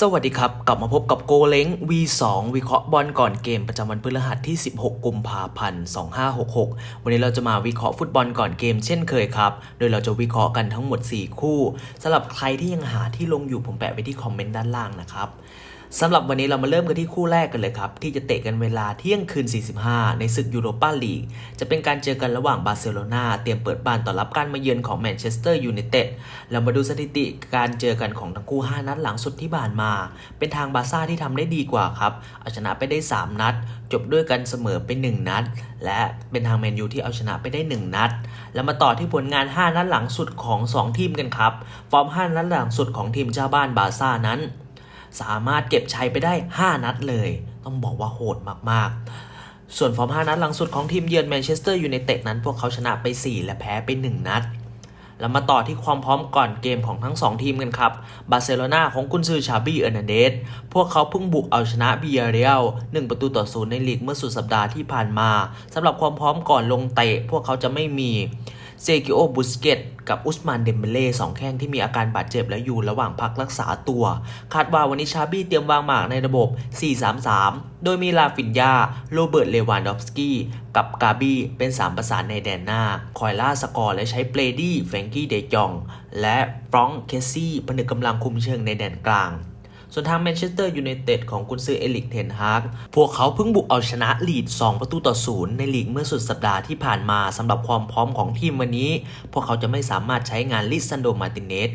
สวัสดีครับ กลับมาพบกับโกเล้ง V2 วิเคราะห์บอลก่อนเกมประจำวันพฤหัสที่ 16 กุมภาพันธ์ 2566 วันนี้เราจะมาวิเคราะห์ฟุตบอลก่อนเกมเช่นเคยครับ โดยเราจะวิเคราะห์กันทั้งหมด 4 คู่สำหรับใครที่ยังหาที่ลงอยู่ผมแปะไว้ที่คอมเมนต์ด้านล่างนะครับ สำหรับวันนี้เรามาเริ่มกันที่คู่แรกกันเลยครับ ที่จะเตะกันเวลาเที่ยงคืน 45 ในศึกยูโรปาลีก จะเป็นการเจอกันระหว่างบาร์เซโลนาเตรียมเปิดบ้านต้อนรับการมาเยือนของแมนเชสเตอร์ยูไนเต็ดเรามาดูสถิติการเจอกันของทั้งคู่ 5 นัดหลังสุดที่ผ่านมา เป็นทางบาร์ซ่าที่ทำได้ดีกว่าครับเอาชนะไปได้ 3 นัด จบด้วยกันเสมอไป 1 นัด และเป็นทางแมนยูที่เอาชนะไปได้ 1 นัด แล้วมาต่อที่ผลงาน 5 นัดหลังสุดของ 2 ทีมกันครับฟอร์ม 5 นัดหลังสุดของทีมเจ้าบ้านบาร์ซ่านั้น สามารถเก็บชัยไปได้ 5 นัดเลย ต้องบอกว่าโหดมากๆ ส่วนฟอร์ม 5 นัดหลังสุดของทีมเยือนแมนเชสเตอร์ยูไนเต็ดนั้นพวกเขาชนะไป 4 และแพ้ไป 1 นัดแล้วมาต่อที่ความพร้อมก่อนเกมของทั้ง 2 ทีมกันครับ บาร์เซโลนาของกุนซือชาบีเอร์นันเดส พวกเขาเพิ่งบุกเอาชนะบียาเรียล1ประตูต่อศูนย์ในลีกเมื่อสุดสัปดาห์ที่ผ่านมา สำหรับความพร้อมก่อนลงเตะ พวกเขาจะไม่มี เซกิโอบุสเกตกับอุสมานเดมเบเล่สองแข้งที่มีอาการบาดเจ็บและอยู่ระหว่างพักรักษาตัว คาดว่าวันนี้ชาบี้เตรียมวางหมากในระบบ 4-3-3 โดยมีลาฟินยา โรเบิร์ต เลวานดอฟสกี้ กับกาบี้เป็น 3 ประสานในแดนหน้า คอยล่าสกอร์และใช้เปรดี้แฟรงกี้เดจอง และฟรองก์เคซี่ผนึกกำลังคุมเชิงในแดนกลาง ส่วนทางแมนเชสเตอร์ยูไนเต็ดของกุนซือเอลิกเทนฮากพวกเขาเพิ่งบุกเอาชนะลีด 2 ประตูต่อศูนย์ในลีกเมื่อสุดสัปดาห์ที่ผ่านมาสำหรับความพร้อมของทีมวันนี้ พวกเขาจะไม่สามารถใช้งานลิซันโดมาติเนส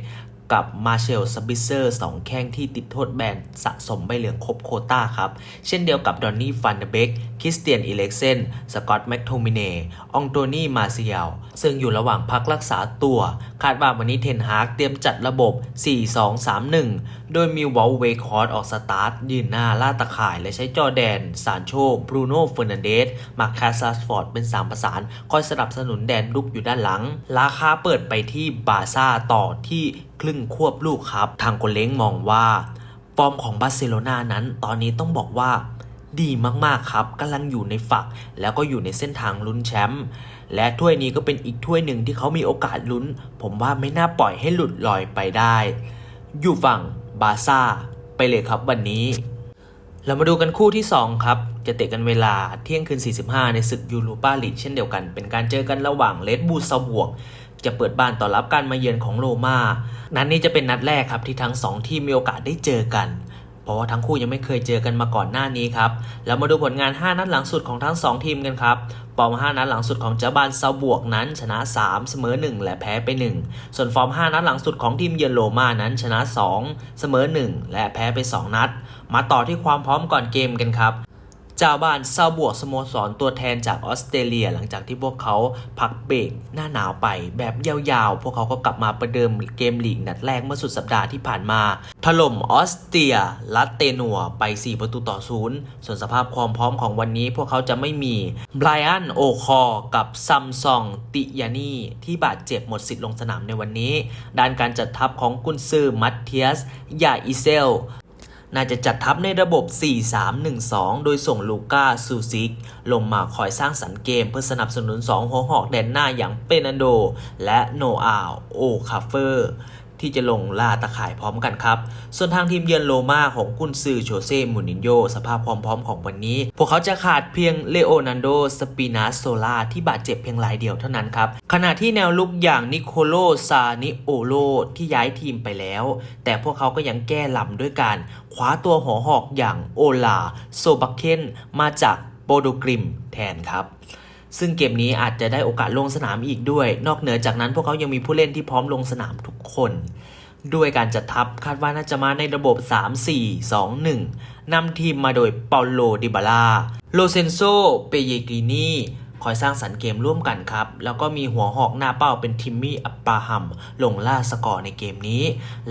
กับมาเชลซับบิเซอร์สองแข้งที่ติดโทษแบนสะสมใบเหลืองครบโคต้าครับ เช่นเดียวกับดอนนี่ฟันเดเบกคริสเตียนอิเล็กเซนสกอตต์แมคโทมิเนองโตนี่มาเซียลซึ่งอยู่ระหว่างพักรักษาตัว คาดว่าวันนี้เทนฮากเตรียมจัดระบบ 4-2-3-1 โดยมีวอลเวคอร์ดออกสตาร์ท ยืนหน้าล่าตะข่าย และใช้จอแดน ซานโชบรูโน่เฟอร์นันเดสมาคาซัสฟอร์ดเป็น 3 ประสาน คอยสนับสนุนแดนลุกอยู่ด้านหลัง ราคาเปิดไปที่บาซ่าต่อที่ ครึ่งควบลูกครับ ทางโกเล้งมองว่า ฟอร์มของบาร์เซโลนานั้นตอนนี้ต้องบอกว่าดีมากๆครับกำลังอยู่ในฝัก แล้วก็อยู่ในเส้นทางลุ้นแชมป์และถ้วยนี้ก็เป็นอีกถ้วยหนึ่งที่เขามีโอกาสลุ้น ผมว่าไม่น่าปล่อยให้หลุดลอยไปได้ อยู่ฝั่งบาซ่าไปเลยครับวันนี้ เรามาดูกันคู่ที่ 2 ครับ จะเตะกันเวลาเที่ยงคืน 45 ในศึกยูโรปาลีกเช่นเดียวกัน เป็นการเจอกันระหว่างเลดบูลซาบวก จะเปิดบ้านต้อนรับการมาเยือนของโรมานัดนนี้จะเป็นนัดแรกครับที่ทั้ง 2 ทีมมีโอกาสได้เจอกัน เพราะว่าทั้งคู่ยังไม่เคยเจอกันมาก่อนหน้านี้ครับแล้วมาดูผลงาน 5 นัดหลังสุดของทั้ง 2 ทีมกันครับฟอร์ม 5 นัดหลังสุดของเจ้าบ้านซาบวกนั้น ชนะ 3 เสมอ 1 และแพ้ไป 1 ส่วนฟอร์ม 5 นัดหลังสุดของทีมเยือนโรมานั้นชนะ 2 เสมอ 1 และแพ้ไป 2 นัด มาต่อที่ความพร้อมก่อนเกมกันครับ เจ้าบ้านซาบวกสโมสรตัวแทนจากออสเตรเลีย หลังจากที่พวกเขาพักเบรกหน้าหนาวไปแบบยาวๆ พวกเขาก็กลับมาประเดิมเกมลีกนัดแรกเมื่อสุดสัปดาห์ที่ผ่านมา ถล่มออสเตรียลัตเตนัวไป 4 ประตูต่อศูนย์ส่วนสภาพความพร้อมของวันนี้พวกเขาจะไม่มีไบรอันโอคอร์กับซัมซองติยานีที่บาดเจ็บหมดสิทธิ์ลงสนามในวันนี้ ด้านการจัดทัพของกุนซือมัตเทียสยาอิเซล น่าจะจัดทัพในระบบ 4-3-1-2 โดยส่งลูก้าซูซิก ลงมาคอยสร้างสรรค์เกมเพื่อสนับสนุน 2 หัวหอกแดนหน้าอย่างเปนันโด และโนอาโอคาเฟอร์ ที่จะลงล่าตะข่ายพร้อมกันครับ ส่วนทางทีมเยือนโรม่าของกุนซือโชเซ่มูนินโยสภาพความพร้อมของวันนี้ พวกเขาจะขาดเพียงเลโอนันโดสปินาโซลาที่บาดเจ็บเพียงรายเดียวเท่านั้นครับ ขณะที่แนวลุกอย่างนิโคโลซานิโอโลที่ย้ายทีมไปแล้ว แต่พวกเขาก็ยังแก้ลำด้วยการคว้าตัวหัวหอกอย่างโอลาโซบักเคนมาจากโปโดกริมแทนครับ ซึ่งเกมนี้อาจจะได้โอกาสลงสนามอีกด้วย นอกเหนือจากนั้นพวกเขายังมีผู้เล่นที่พร้อมลงสนามทุกคน ด้วยการจัดทัพคาดว่าน่าจะมาในระบบ 3-4-2-1นำทีมมาโดยเปาโลดิบาลาโลเซนโซ เปเยกรินี คอยสร้างสรรค์เกมร่วมกันครับ แล้วก็มีหัวหอกหน้าเป้าเป็นทิมมี่อัปปาฮัมลงล่าสกอร์ในเกมนี้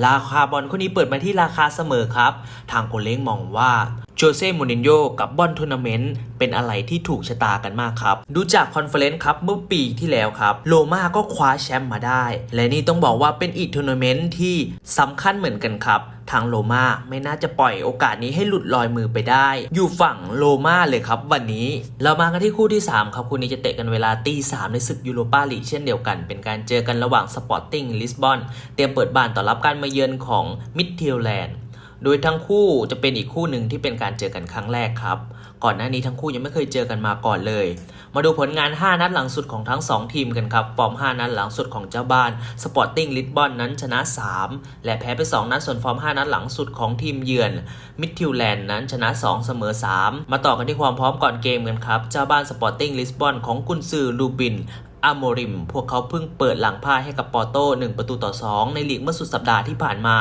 ราคาบอลคนนี้เปิดมาที่ราคาเสมอครับ ทางโกเล้งมองว่าโจเซ่มูรินโญ่กับบอลทัวร์นาเมนต์เป็นอะไรที่ถูกชะตากันมากครับ ดูจากคอนเฟอเรนซ์ครับเมื่อปีที่แล้วครับ โลมาก็คว้าแชมป์มาได้ และนี่ต้องบอกว่าเป็นอีกทัวร์นาเมนต์ที่สำคัญเหมือนกันครับ ทางโลมาไม่น่าจะปล่อยโอกาสนี้ให้หลุดลอยมือไปได้ อยู่ฝั่งโลมาเลยครับวันนี้ เรามากันที่คู่ที่ 3 ครับคู่นี้จะเตะกันเวลาตีสามในศึกยูโรปาลีกเช่นเดียวกัน เป็นการเจอกันระหว่างสปอร์ติ้งลิสบอนเตรียมเปิดบ้านต้อนรับการมาเยือนของมิดเทลแลนด์โดยทั้งคู่จะเป็นอีกคู่หนึ่งที่เป็นการเจอกันครั้งแรกครับ ก่อนหน้านี้ทั้งคู่ยังไม่เคยเจอกันมาก่อนเลย มาดูผลงาน 5 นัดหลังสุดของทั้ง 2 ทีมกันครับ ฟอร์ม 5 นัดหลังสุดของเจ้าบ้านสปอร์ติ้งลิสบอนนั้นชนะ 3 และแพ้ไป 2 นัดส่วนฟอร์ม 5 นัดหลังสุดของทีมเยือนมิดทิวแลนด์นั้นชนะ 2 เสมอ 3 มาต่อกันที่ความพร้อมก่อนเกมกันครับ เจ้าบ้านสปอร์ติ้งลิสบอนของกุนซือลูบิน อาโมริม พวกเขาเพิ่งเปิดหลังพ่ายให้กับปอร์โต้1ประตูต่อ 2 ในลีกเมื่อสุดสัปดาห์ที่ผ่านมา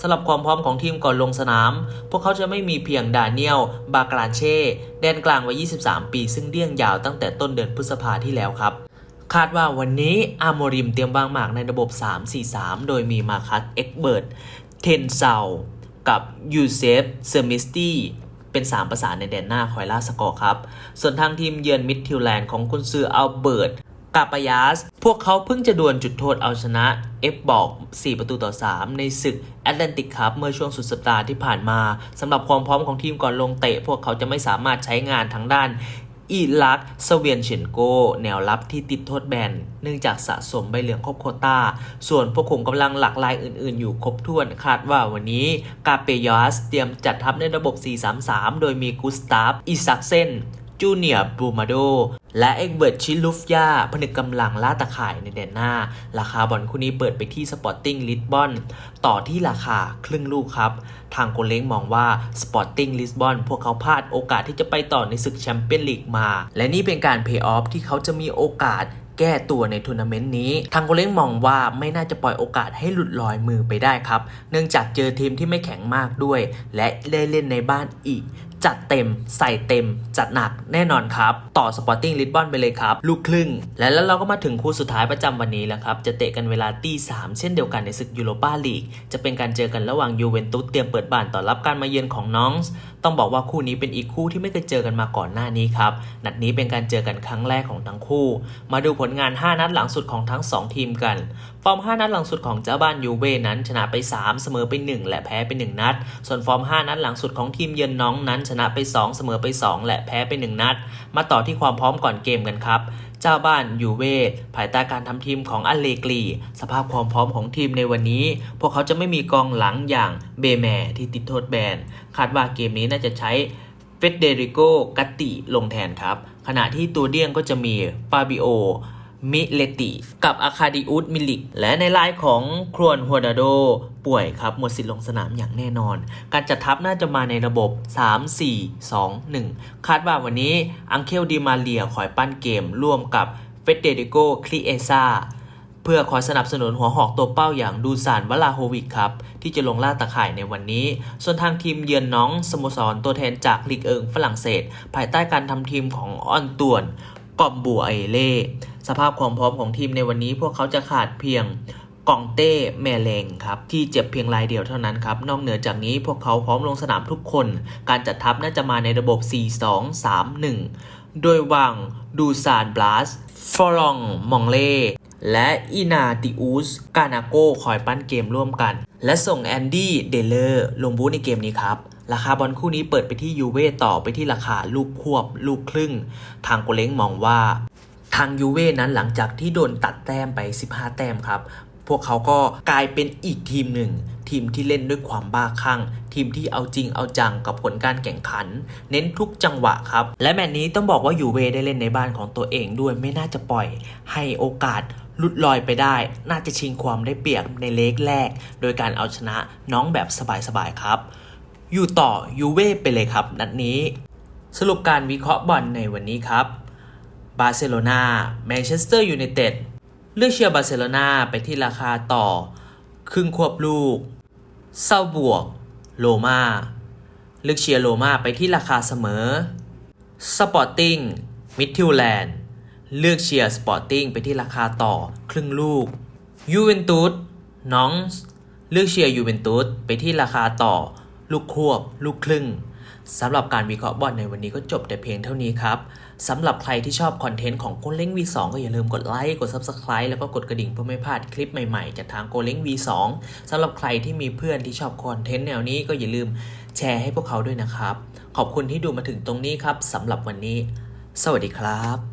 สำหรับความพร้อมของทีมก่อนลงสนาม พวกเขาจะไม่มีเพียงดาเนียล บากรานเช่ แดนกลางวัย 23 ปี ซึ่งเดี้ยงยาวตั้งแต่ต้นเดือนพฤษภาที่แล้วครับคาดว่าวันนี้อาโมริมเตรียมวางหมากในระบบ 3-4-3 โดยมีมาคัสเอ็กเบิร์ต เทนเซากับยูเซฟ เซอร์มิสตี้เป็น 3 ประสานในแดนหน้าคอยล่าสกอร์ครับ ส่วนทางทีมเยือนมิดทิวแลนด์ของกุนซืออัลเบิร์ต กาปายาส พวกเขาเพิ่งจะดวลจุดโทษเอาชนะเอฟบอก 4 ประตูต่อ 3 ในศึกแอตแลนติกคัพเมื่อช่วงสุดสัปดาห์ที่ผ่านมาสำหรับความพร้อมของทีมก่อนลงเตะ พวกเขาจะไม่สามารถใช้งานทางด้านอีลักสเวียนเชนโก แนวรับที่ติดโทษแบน เนื่องจากสะสมใบเหลืองครบโคตาส่วนพวกขุมกำลังหลักลายอื่น ๆ อยู่ครบถ้วน คาดว่าวันนี้กาเปยอสเตรียมจัดทัพในระบบ 4-3-3 โดยมีกุสตาฟอิซักเซน จูเนียร์บูมาโดและเอ็กเบิร์ตชิลุฟยาผนึกกำลังล่าตะข่ายในแดนหน้า ราคาบอลคู่นี้เปิดไปที่สปอร์ติ้งลิสบอนต่อที่ราคาครึ่งลูกครับ ทางโกเล้งมองว่าสปอร์ติ้งลิสบอนพวกเขาพลาดโอกาสที่จะไปต่อในศึกแชมเปี้ยนลีกมา และนี่เป็นการเพย์ออฟที่เขาจะมีโอกาสแก้ตัวในทัวร์นาเมนต์นี้ ทางโกเล้งมองว่าไม่น่าจะปล่อยโอกาสให้หลุดลอยมือไปได้ครับ เนื่องจากเจอทีมที่ไม่แข็งมากด้วย และได้เล่นในบ้านอีก จัดเต็ม ใส่เต็ม จัดหนักแน่นอนครับ ต่อสปอร์ติ้งลิสบอนไปเลยครับ ลูกครึ่ง และแล้วเราก็มาถึงคู่สุดท้ายประจำวันนี้แล้วครับ จะเตะกันเวลาตีสามเช่นเดียวกันในศึกยูโรปาลีกจะเป็นการเจอกันระหว่างยูเวนตุสเตรียมเปิดบ้านต่อรับการมาเยือนของน้องส ต้องบอกว่าคู่นี้เป็นอีกคู่ที่ไม่เคยเจอกันมาก่อนหน้านี้ครับ นัดนี้เป็นการเจอกันครั้งแรกของทั้งคู่ มาดูผลงาน 5 นัดหลังสุดของทั้ง 2 ทีมกัน ฟอร์ม 5 นัดหลังสุดของเจ้าบ้านยูเว่นั้นชนะไป 3 เสมอไป 1 และแพ้ไป 1 นัด ส่วนฟอร์ม 5 นัดหลังสุดของทีมเยือนน้องนั้นชนะไป 2 เสมอไป 2 และแพ้ไป 1 นัด มาต่อที่ความพร้อมก่อนเกมกันครับ เจ้าบ้านยูเว่ภายใต้การทำทีมของอเลกรี สภาพความพร้อมของทีมในวันนี้ พวกเขาจะไม่มีกองหลังอย่างเบแมที่ติดโทษแบน คาดว่าเกมนี้น่าจะใช้เฟเดริโกกัตติลงแทนครับ ขณะที่ตัวเดี้ยงก็จะมีฟาบิโอ มิเลติ กับอาคาดิอุสมิลิก และในไลน์ของครวนฮัวดาโด ป่วยครับ หมดสิทธิ์ลงสนามอย่างแน่นอน การจัดทัพน่าจะมาในระบบ 3 4 2 1 คาดว่าวันนี้อังเคลดิมาเลียคอยปั้นเกม ร่วมกับเฟเดริโกคลีเอซาเพื่อคอยสนับสนุนหัวหอกตัวเป้าอย่างดูซานวลาโฮวิกครับ ที่จะลงล่าตะข่ายในวันนี้ ส่วนทางทีมเยือนน้องสโมสรตัวแทนจากลีกเอิงฝรั่งเศส ภายใต้การทำทีมของออนตวน กอมบัวไอเล่สภาพความพร้อมของทีมในวันนี้พวกเขาจะขาดเพียงกองเต้แมเลงครับที่เจ็บเพียงรายเดียวเท่านั้นครับนอกเหนือจากนี้พวกเขาพร้อมลงสนามทุกคน การจัดทัพน่าจะมาในระบบ 4-2-3-1 โดยวางดูซานบลัสฟอรองมองเล่และอีนาติอุสกานาโกคอยปั้นเกมร่วมกัน และส่งแอนดี้เดเลอร์ลงบูธในเกมนี้ครับ ราคาบอลคู่นี้เปิดไปที่ยูเว่ต่อไปที่ราคาลูกควบ ลูกครึ่ง ทางโกเล้งมองว่า ทางยูเว่นั้นหลังจากที่โดนตัดแต้มไป 15 แต้มครับ พวกเขาก็กลายเป็นอีกทีมหนึ่ง ทีมที่เล่นด้วยความบ้าคลั่ง ทีมที่เอาจริงเอาจังกับผลการแข่งขัน เน้นทุกจังหวะครับ และแมตช์นี้ต้องบอกว่ายูเว่ได้เล่นในบ้านของตัวเองด้วยไม่น่าจะปล่อย ให้โอกาสหลุดลอยไปได้ น่าจะชิงความได้เปรียบในเลกแรก โดยการเอาชนะน้องแบบสบายๆครับ อยู่ต่อยูเว่ไปเลยครับ นัดนี้ สรุปการวิเคราะห์บอลในวันนี้ครับ บาร์เซโลนาแมนเชสเตอร์ยูไนเต็ดเลือกเชียร์บาร์เซโลนาไปที่ราคาต่อ ครึ่งควบลูกเศร้าบวก โลมาเลือกเชียร์โลมาไปที่ราคาเสมอสปอร์ติ้งมิดทิวแลนด์เลือกเชียร์สปอร์ติ้งไปที่ราคาต่อครึ่งลูกยูเวนตุสน้องเลือกเชียร์ยูเวนตุสไปที่ราคาต่อ ลูกควบ ลูกครึ่งสำหรับการวิเคราะห์บอลในวันนี้ก็จบแต่เพียงเท่านี้ครับสำหรับใครที่ชอบคอนเทนต์ของโกเล้ง V2 ก็อย่าลืมกดไลค์ กด Subscribe แล้วก็กดกระดิ่งเพื่อไม่พลาดคลิปใหม่ๆ จากทางโกเล้ง V2 สำหรับใครที่มีเพื่อนที่ชอบคอนเทนต์แนวนี้ก็อย่าลืมแชร์ให้พวกเขาด้วยนะครับ ขอบคุณที่ดูมาถึงตรงนี้ครับสำหรับวันนี้ สวัสดีครับ